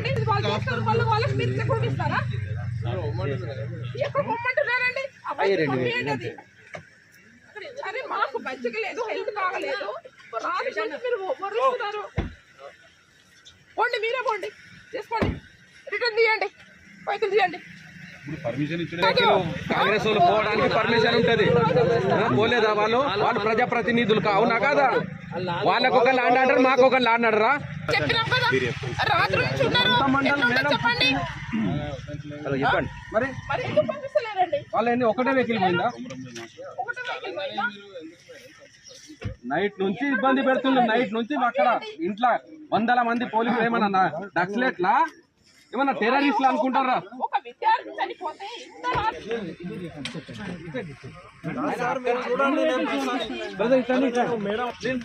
చెప్పండి వాళ్ళు చేస్తారు వాళ్ళు వాళ్ళకి మీరు ఎక్కడ పొమ్మంటున్నారండి అది. అరే మాకు హెల్త్ బాగలేదు. చెప్పి మీరు పోండి మీరే పోండి. చేసుకోండి. రిటర్న్ తీయండి. పైసలు తీయండి. పర్మిషన్ కాంగ్రెస్ వాళ్ళు పోవడానికి పర్మిషన్ ఉంటది. పోలేదా వాళ్ళు? వాళ్ళు ప్రజాప్రతినిధులు అవునా కాదా? వాళ్ళకు ఒక ల్యాండ్ ఆర్డర్ మాకు ఒక ల్యాండ్ ఆర్డరా? రాత్రి నుంచి ఉన్నారు. ఎట్లుందో చెప్పండి. మరి? వాళ్ళ ఒకటే వెహికల్ పోయిందా? నైట్ నుంచి ఇబ్బంది పెడుతుండ్రు నైట్ నుంచి అక్కడ ఇంట్లో వందల మంది పోలీసులు ఏమన్నా నక్సలెట్లా? ఏమన్నా టెర్రరిస్ట్లు అనుకుంటారా? ఒక విద్యార్థి చనిపోతే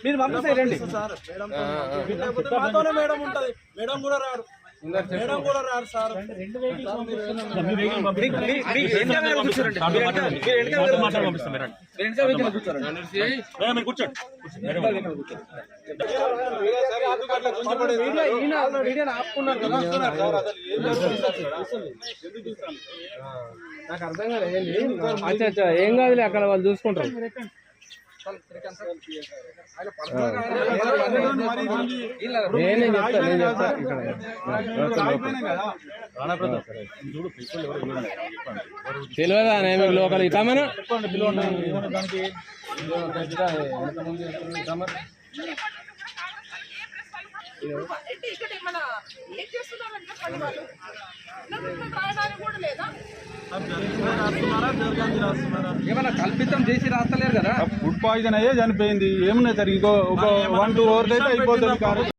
మీరు పంపిస్తారండి మేడం ఉంటది. మేడం కూడా రారు. మేడం కూడా రారు సార్. నాకు అర్థం కాలేదు అచ్చా అచ్చా ఏం కాదులే అక్కడ వాళ్ళు చూసుకుంటారు. నేనే చెప్తా నేను చెప్తా. తెలియదా నేను లోకల్ ఇస్తామని ఇక్కడ మన ఏం చేస్తున్నారంటే పని వాళ్ళు? ఏమన్నా కల్పితం చేసి రాస్తలేరు కదా? ఫుడ్ పాయిజన్ అయ్యే చనిపోయింది. ఏమున్నాయి సార్ ఇంకో ఒక వన్ టూ అవర్స్ అయితే అయిపోతుంది కారు.